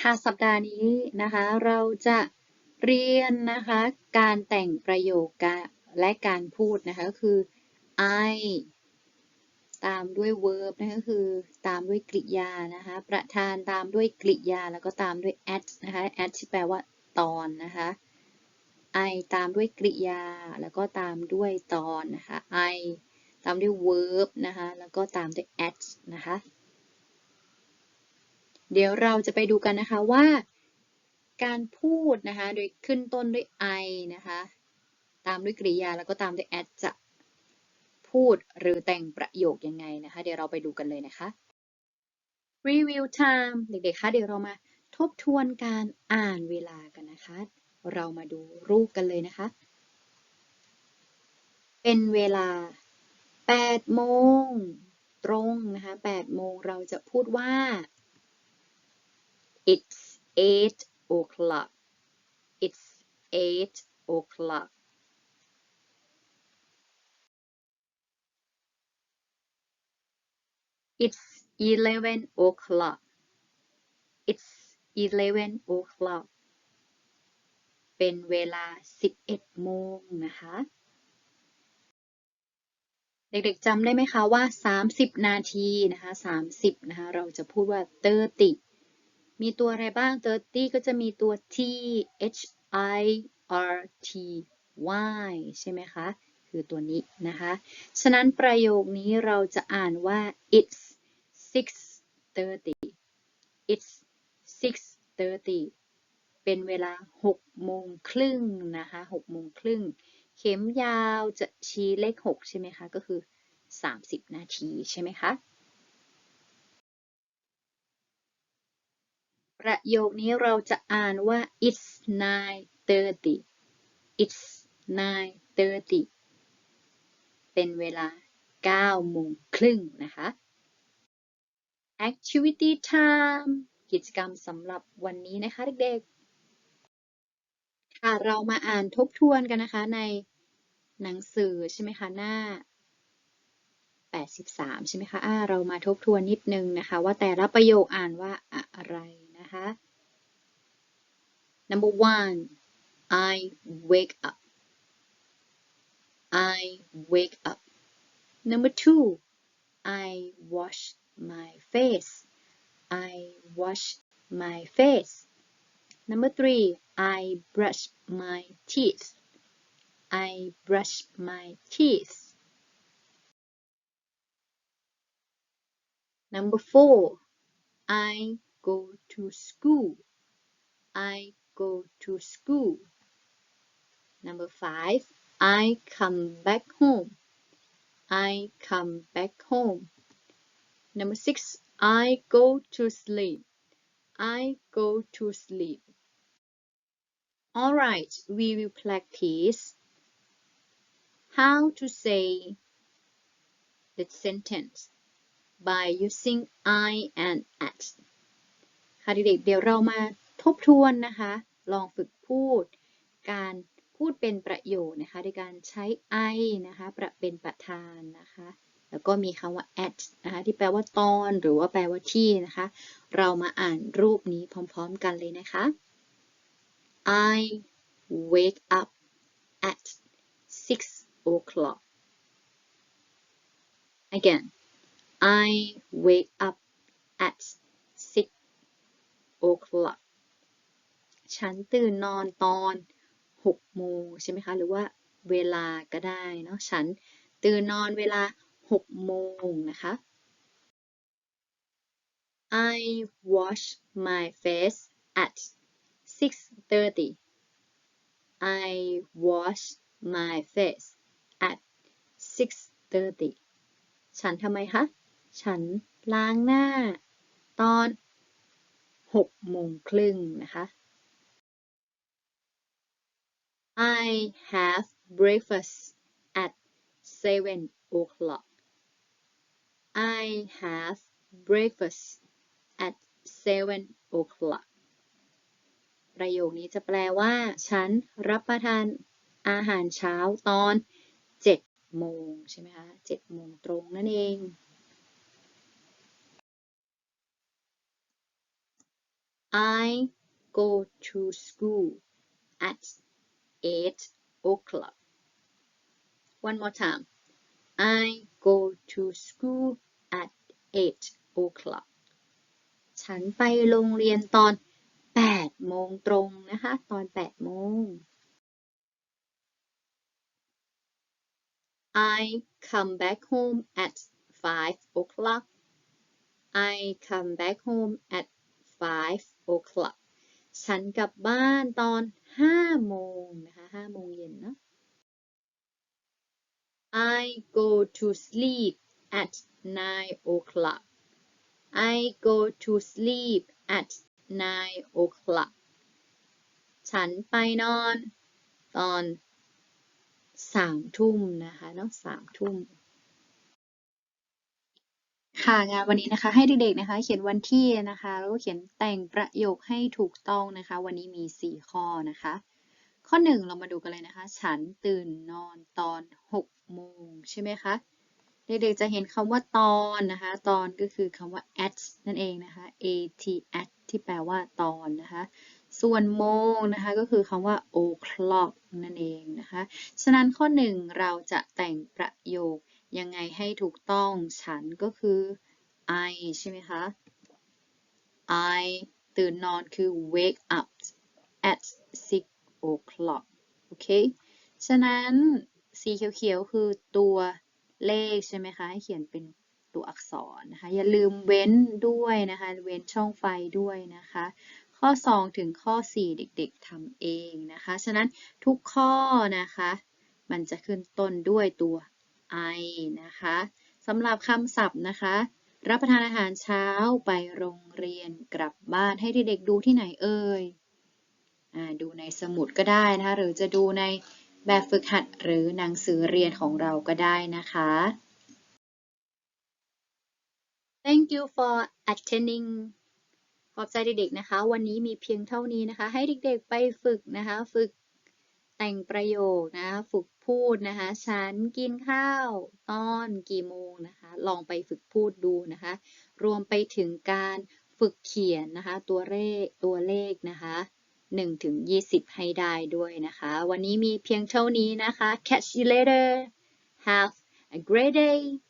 ค่ะสัปดาห์นี้นะคะเราจะเรียนนะคะการแต่งประโยคและการพูดนะคะก็คือ I ตามด้วย verb นะคะคือตามด้วยกริยานะคะประธานตามด้วยกริยาแล้วก็ตามด้วย at นะคะ at ที่แปลว่าตอนนะคะ I ตามด้วยกริยา แล้วก็ตามด้วยตอนนะคะ I ตามด้วย verb นะคะแล้วก็ตามด้วย at นะคะ เดี๋ยวเราจะไปดูกันนะคะว่า การพูดนะคะโดยขึ้นต้นด้วย I นะคะตามด้วยกริยาแล้วก็ตามด้วย at จะพูดหรือแต่งประโยคยังไงนะคะเดี๋ยวเราไปดูกันเลยนะคะ review time เด็กๆคะเดี๋ยวเรามาทบทวนการอ่านเวลากันนะคะ เรามาดูรูปกันเลยนะคะ เป็นเวลา 8 โมง ตรงนะคะ 8 โมงเราจะพูดว่า It's eight o'clock. It's eight o'clock. It's eleven o'clock. It's eleven o'clock. เป็นเวลา 11 โมงนะคะ เด็กๆจำได้ไหมคะว่า 30 นาทีนะคะ 30 นะคะ เราจะพูดว่า30 มีตัวอะไรบ้าง 30 ก็จะมีตัว t h i r t y ใช่ไหมคะ คือตัวนี้นะคะ ฉะนั้นประโยคนี้เราจะอ่านว่า it's 6:30 it's 6:30 เป็นเวลา 6 โมงครึ่งนะคะ 6 โมงครึ่ง เข็มยาวจะชี้เลข 6 ใช่ไหมคะ ก็คือ 30 นาทีใช่ไหมคะ ประโยคนี้เราจะอ่านว่า it's nine thirty it's nine thirty เป็นเวลา9โมงครึ่งนะคะ activity time กิจกรรมสำหรับวันนี้นะคะเด็กๆ ค่ะเรามาอ่านทบทวนกันนะคะในหนังสือใช่ไหมคะหน้า 83 ใช่ไหมคะะเรามาทบทวนนิดนึงนะคะ ว่าแต่ละประโยคอ่านว่าอะไร นะคะ number one I wake up I wake up number two I wash my face I wash my face number three I brush my teeth I brush my teeth number four I go to school. I go to school. Number five, I come back home. I come back home. Number six, I go to sleep. I go to sleep. Alright, we will practice how to say the sentence by using I and at ค่ะเด็กๆเดี๋ยวเรามาทบทวนนะคะ ลองฝึกพูด การพูดเป็นประโยชน์นะคะในการใช้ I นะคะประเป็นประธานนะคะ แล้วก็มีคำว่า at นะคะที่แปลว่าตอนหรือว่าแปลว่าที่นะคะ เรามาอ่านรูปนี้พร้อมๆกันเลยนะคะ I wake up at six o'clock again I wake up at o'clock ฉันตื่นนอนตอน 6 โมงใช่ไหมคะ หรือว่าเวลาก็ได้เนาะ ฉันตื่นนอนเวลา 6 โมงนะคะ I wash my face at 6:30 I wash my face at 6:30 ฉันทำไมคะ ฉันล้างหน้าตอน 6โมงครึ่งนะคะ I have breakfast at 7 o'clock I have breakfast at 7 o'clock ประโยคนี้จะแปลว่า ฉันรับประทานอาหารเช้าตอน7โมงใช่ไหมคะ7โมงตรงนั่นเอง I go to school at 8 o'clock. One more time. I go to school at 8 o'clock. ฉันไปโรงเรียนตอน 8 โมงตรงนะคะ ตอน 8 โมง I come back home at 5 o'clock. I come back home at 5 o'clock. ฉันกลับบ้านตอน5โมงนะคะ5โมงเย็นเนาะ I go to sleep at 9 o'clock. I go to sleep at 9 o'clock. ฉันไปนอนตอนสามทุ่มนะคะเนาะสามทุ่ม ค่ะงานวันนี้นะคะให้เด็กๆนะคะ เขียนวันที่นะคะแล้วก็เขียนแต่งประโยคให้ถูกต้องนะคะ วันนี้มี 4 ข้อนะคะ ข้อ 1 เรามาดูกันเลยนะคะ ฉันตื่นนอนตอน6โมงใช่ไหมคะเด็กๆจะเห็นคำว่าตอนนะคะ ตอนก็คือคำว่า at นั่นเองนะคะ at at ที่แปลว่าตอนนะคะ ส่วนโมงนะคะก็คือคำว่า o'clock นั่นเองนะคะ ฉะนั้นข้อ 1 เราจะแต่งประโยค ยังไงให้ถูกต้องฉันก็คือ I ใช่ไหมคะ I ตื่นนอนคือ wake up at 6 o'clock โอเค ฉะนั้นสีเขียวๆ คือตัวเลขใช่ไหมคะ ให้เขียนเป็นตัวอักษรนะคะ อย่าลืมเว้นด้วยนะคะ เว้นช่องไฟด้วยนะคะ ข้อ 2 ถึงข้อ 4 เด็กๆทำเองนะคะ ฉะนั้นทุกข้อนะคะ มันจะขึ้นต้นด้วยตัว I นะคะสำหรับคำศัพท์นะคะ รับประทานอาหารเช้าไปโรงเรียนกลับบ้านให้เด็กๆดูที่ไหนเอ่ยดูในสมุดก็ได้นะคะ หรือจะดูในแบบฝึกหัดหรือหนังสือเรียนของเราก็ได้นะคะ Thank you for attending ขอบใจเด็กๆนะคะ วันนี้มีเพียงเท่านี้นะคะ ให้เด็กๆไปฝึกนะคะ ฝึก แต่งประโยคนะคะฝึกพูดนะคะฉันกินข้าวตอนกี่โมงนะคะลองไปฝึกพูดดูนะคะรวมไปถึงการฝึกเขียนนะคะตัวเลขตัวเลขนะคะ1ถึง20 ให้ได้ด้วยนะคะ วันนี้มีเพียงเท่านี้นะคะ catch you later have a great day